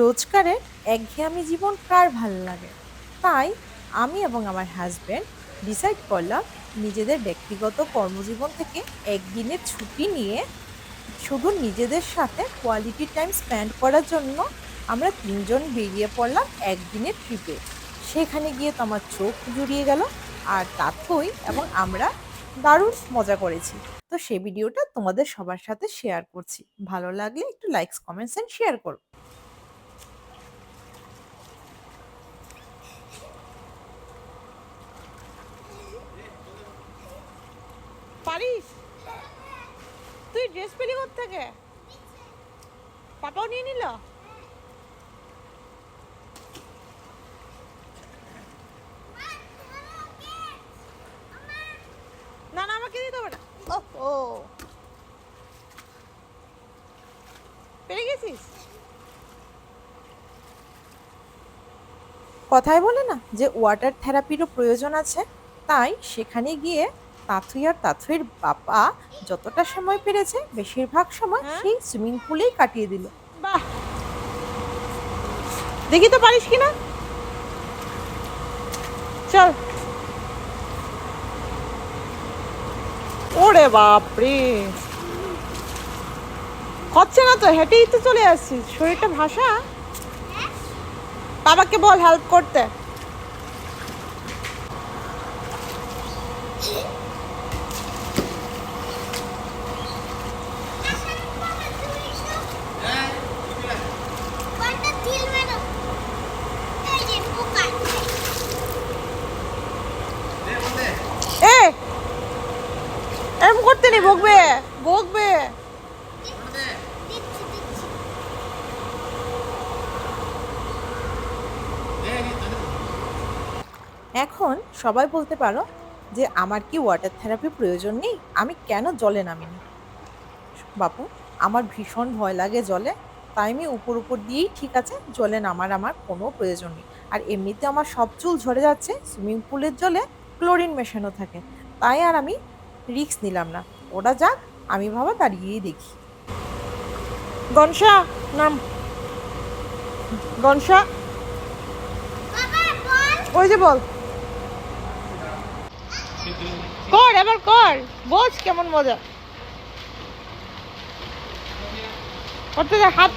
রোজকারের একঘেয়েমি জীবন কার ভালো লাগে? তাই আমি এবং আমার হাজব্যান্ড ডিসাইড করলাম নিজেদের ব্যক্তিগত কর্মজীবন থেকে একদিনের ছুটি নিয়ে শুধু নিজেদের সাথে কোয়ালিটি টাইম স্পেন্ড করার জন্য আমরা তিনজন বেরিয়ে পড়লাম একদিনের ট্রিপে সেখানে গিয়ে তো আমার চোখ জুড়িয়ে গেল আর তাথই এবং আমরা দারুণ মজা করেছি। তো সেই ভিডিওটা তোমাদের সবার সাথে শেয়ার করছি। ভালো লাগলে একটু লাইকস কমেন্টস এন্ড শেয়ার করো। পারিস? তুই ড্রেস পেলি থেকে পাপাও নিয়ে নিল? না না আমাকে দিতে হবে না। ও। পেরে গেছিস? কথায় বলে না যে ওয়াটার থেরাপিরও প্রয়োজন আছে তাই সেখানে গিয়ে তাথুই আর তাথুইয়ের বাবা যতটা সময় পেরেছে বেশিরভাগ সময় হ্যাঁ? সেই সুইমিং পুলেই কাটিয়ে দিল। বাহ! দেখি তো পারিস কিনা? চল। ওরে বাপরে! হচ্ছে না তো হেঁটেই তো চলে আসছিস শরীরটা ভাষা বাবাকে বল হেল্প করতে কোনটা তিল মেরো এই যে পোকা এ এরকম করতে নেই বকবে বকবে। এখন সবাই বলতে পারো যে আমার কি ওয়াটার থেরাপি প্রয়োজন নেই? আমি কেন জলে নামিনি? বাপু, আমার ভীষণ ভয় লাগে জলে। তাই আমি উপর উপর দিয়েই ঠিক আছে, জলে নামার আমার কোনো প্রয়োজন নেই। আর এমনিতে আমার সব চুল ঝরে যাচ্ছে সুইমিং পুলের জলে ক্লোরিন মেশানো থাকে। তাই আর আমি রিস্ক নিলাম না। ওটা যাক, আমি ভাবা দাঁড়িয়েই দেখি। গনসা, নাম। গনসা। ওই যে বল। কর, এবার কর। বোঝ কেমন মজা। করতে হাত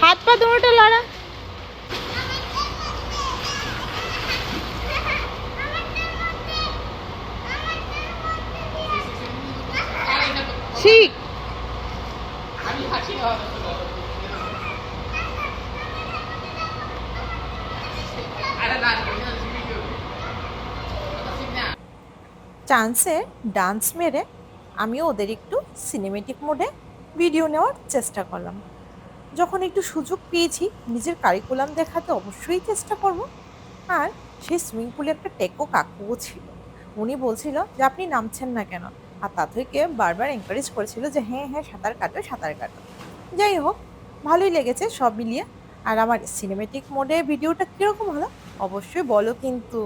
হাত পা দুটোটা লড়া। শিখ চান্সে ডান্স মেরে আমিও ওদের একটু সিনেমেটিক মোডে ভিডিও নেওয়ার চেষ্টা করলাম। যখন একটু সুযোগ পেয়েছি, নিজের কারিকুলাম দেখাতে অবশ্যই চেষ্টা করব। আর সেই সুইমিং পুলে একটা টেকো কাকুও ছিল। উনি বলছিল যে, আপনি নামছেন না কেন? আর তাথইকে বারবার এনকারেজ করেছিল যে হ্যাঁ হ্যাঁ সাঁতার কাটো সাঁতার কাটো। যাই হোক, ভালোই লেগেছে সব মিলিয়ে। আর আমার সিনেমেটিক মোডে ভিডিওটা কীরকম হলো? অবশ্যই বলো কিন্তু।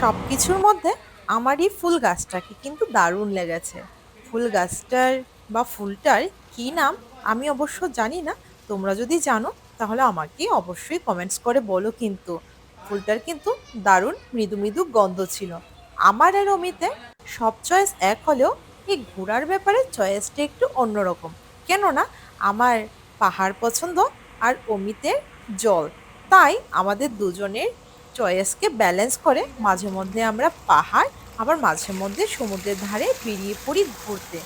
সব কিছুর মধ্যে আমারই ফুল গাছটাকে কিন্তু দারুণ লেগেছে। ফুল গাছটার বা ফুলটার কী নাম আমি অবশ্য জানি না। তোমরা যদি জানো, তাহলে আমাকে অবশ্যই কমেন্টস করে বলো কিন্তু। ফুলটার কিন্তু দারুণ মৃদু মৃদু গন্ধ ছিল। আমার আর অমিতে সব চয়েস এক হলেও এই ঘোরার ব্যাপারে চয়েসটা একটু অন্যরকম। কেননা, আমার পাহাড় পছন্দ আর অমিতের জল। তাই আমাদের দুজনের চয়েসকে ব্যালেন্স করে মাঝে মধ্যে আমরা পাহাড়, আবার মাঝে মধ্যে সমুদ্রের ধারে বেরিয়ে পড়ি ঘুরতে।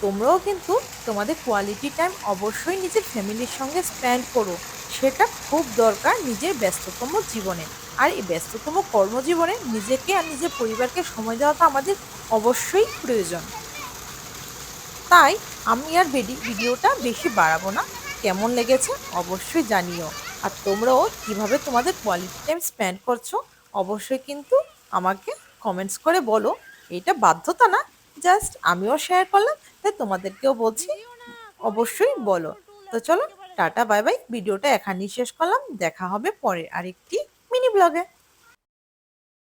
তোমরাও কিন্তু তোমাদের কোয়ালিটি টাইম অবশ্যই নিজের ফ্যামিলির সঙ্গে স্পেন্ড করো। সেটা খুব দরকার নিজের ব্যস্ততম জীবনে। আর এই ব্যস্ততম কর্মজীবনে নিজেকে আর নিজের পরিবারকে সময় দেওয়াটা আমাদের অবশ্যই প্রয়োজন। তাই আমি আর ভিডি- ভিডিওটা বেশি বাড়াবো না। কেমন লেগেছে অবশ্যই জানিও। আর তোমরাও কীভাবে তোমাদের কোয়ালিটি টাইম স্পেন্ড করছ, অবশ্যই কিন্তু আমাকে কমেন্টস করে বলো। এটা বাধ্যতা না জাস্ট আমিও শেয়ার করলাম, তাই তোমাদেরকেও বলছি, অবশ্যই বলো। তো চলো, টাটা বাই বাই ভিডিওটা এখানেই শেষ করলাম, দেখা হবে পরে আরেকটি মিনি ব্লগে